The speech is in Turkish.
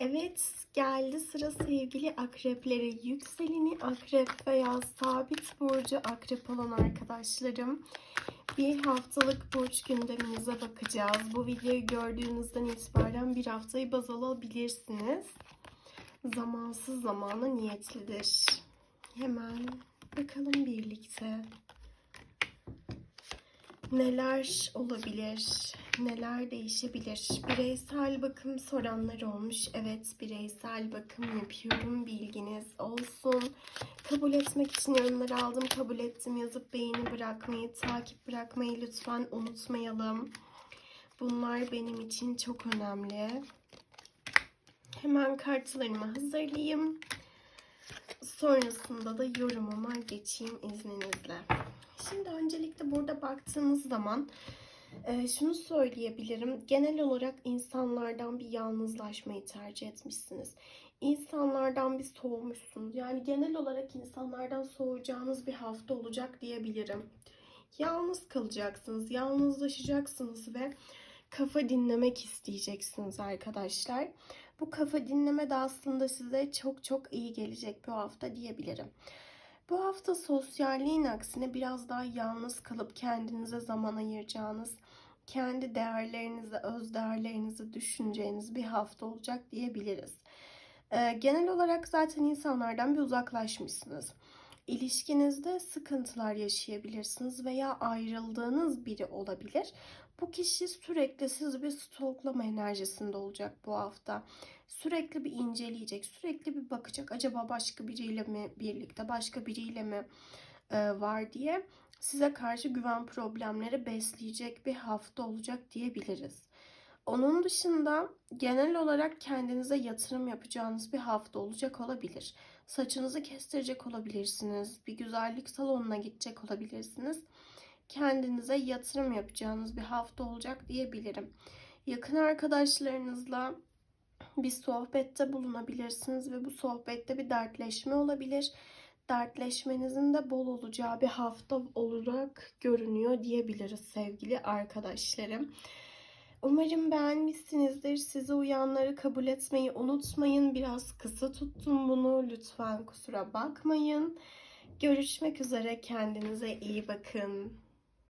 Evet, geldi sıra sevgili akreplere. Yükseleni akrep veya sabit burcu akrep olan arkadaşlarım. Bir haftalık burç gündeminize bakacağız. Bu videoyu gördüğünüzden itibaren bir haftayı baz alabilirsiniz. Zamansız zamana niyetlidir. Hemen bakalım birlikte. Neler olabilir? Neler değişebilir? Bireysel bakım soranlar olmuş. Evet, bireysel bakım yapıyorum. Bilginiz olsun. Kabul etmek için yorumları aldım. Kabul ettim. Yazıp beğeni bırakmayı, takip bırakmayı lütfen unutmayalım. Bunlar benim için çok önemli. Hemen kartlarımı hazırlayayım. Sonrasında da yorumuma geçeyim izninizle. Şimdi öncelikle burada baktığımız zaman e, şunu söyleyebilirim. Genel olarak insanlardan bir yalnızlaşmayı tercih etmişsiniz. İnsanlardan bir soğumuşsunuz. Yani genel olarak insanlardan soğuyacağınız bir hafta olacak diyebilirim. Yalnız kalacaksınız, yalnızlaşacaksınız ve kafa dinlemek isteyeceksiniz arkadaşlar. Bu kafa dinleme de aslında size çok çok iyi gelecek bu hafta diyebilirim. Bu hafta sosyalliğin aksine biraz daha yalnız kalıp kendinize zaman ayıracağınız, kendi değerlerinizi, öz değerlerinizi düşüneceğiniz bir hafta olacak diyebiliriz. Ee, genel olarak zaten insanlardan bir uzaklaşmışsınız. İlişkinizde sıkıntılar yaşayabilirsiniz veya ayrıldığınız biri olabilir. Bu kişi sürekli sizi bir stoklama enerjisinde olacak bu hafta. Sürekli bir inceleyecek, sürekli bir bakacak. Acaba başka biriyle mi birlikte, başka biriyle mi e, var diye size karşı güven problemleri besleyecek bir hafta olacak diyebiliriz. Onun dışında genel olarak kendinize yatırım yapacağınız bir hafta olacak olabilir. Saçınızı kestirecek olabilirsiniz. Bir güzellik salonuna gidecek olabilirsiniz. Kendinize yatırım yapacağınız bir hafta olacak diyebilirim. Yakın arkadaşlarınızla bir sohbette bulunabilirsiniz ve bu sohbette bir dertleşme olabilir. Dertleşmenizin de bol olacağı bir hafta olarak görünüyor diyebiliriz sevgili arkadaşlarım. Umarım beğenmişsinizdir. Size uyanları kabul etmeyi unutmayın. Biraz kısa tuttum bunu. Lütfen kusura bakmayın. Görüşmek üzere. Kendinize iyi bakın.